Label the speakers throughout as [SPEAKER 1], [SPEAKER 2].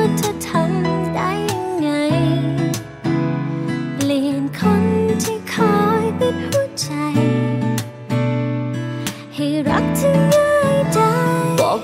[SPEAKER 1] า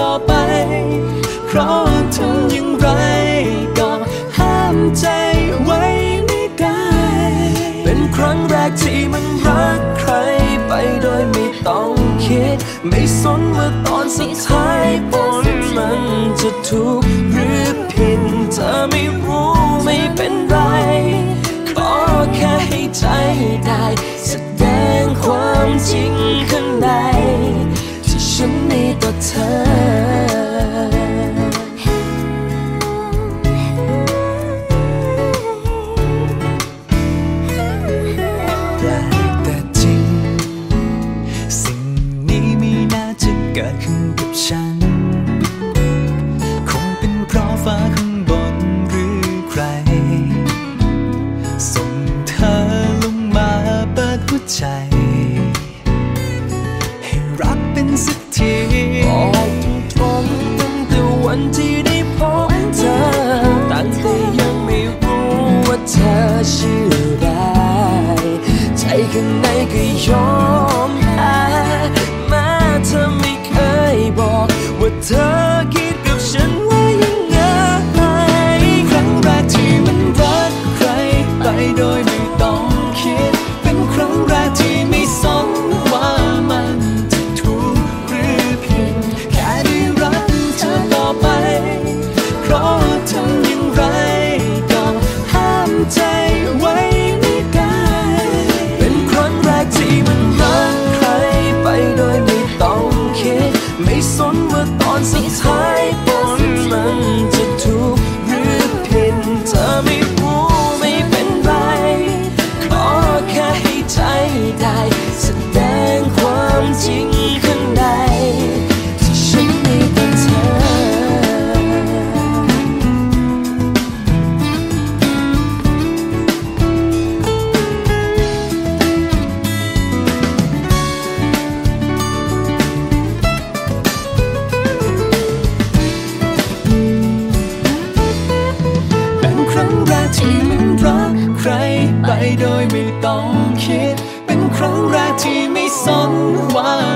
[SPEAKER 2] ต่อไป เพราะทำอย่างไรก็ห้ามใจไว้ไม่ได้
[SPEAKER 3] เป็นครั้งแรกที่มันรักใครไปโดยไม่ต้องคิด ไม่สนว่าตอนสุดท้ายผลมันจะถูกหรือผิดเธอไม่รู้ไม่เป็นไร ขอแค่ให้ใจได้แสดงความจริงข้างใน ที่ฉันมีต่อเธอ
[SPEAKER 2] กับฉัน คงเป็นเพราะฟ้าข้างบนหรือใคร ส่งเธอลงมาเปิดหัวใจ น
[SPEAKER 3] ว่า
[SPEAKER 2] ตอนสุดท้า
[SPEAKER 3] ยบนมันจะถูกหรือผิดเธอไม่รู้ไม่เป็นไร ขอแค่ให้ใจได้ แสดงความจริง น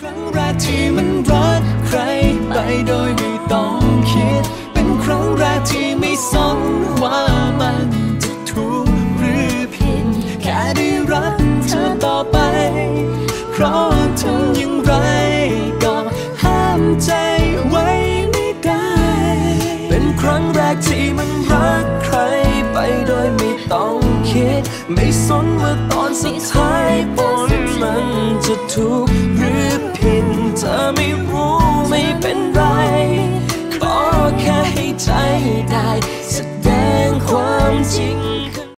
[SPEAKER 2] ครั้งแรกที่มันรักใครไปโดยไม่ต้องคิด เป็นครั้งแรกที่ไม่สนว่ามันจะถูกหรือผิด แค่ได้รักเธอต่อไป เพราะทำอย่างไรก็ห้ามใจไว้ไม่ได้
[SPEAKER 3] เป็นครั้งแรกที่มันรักใครไปโดยไม่ต้องคิด ไม่สนว่าตอนสุดท้ายผลมันจะถูก Tell me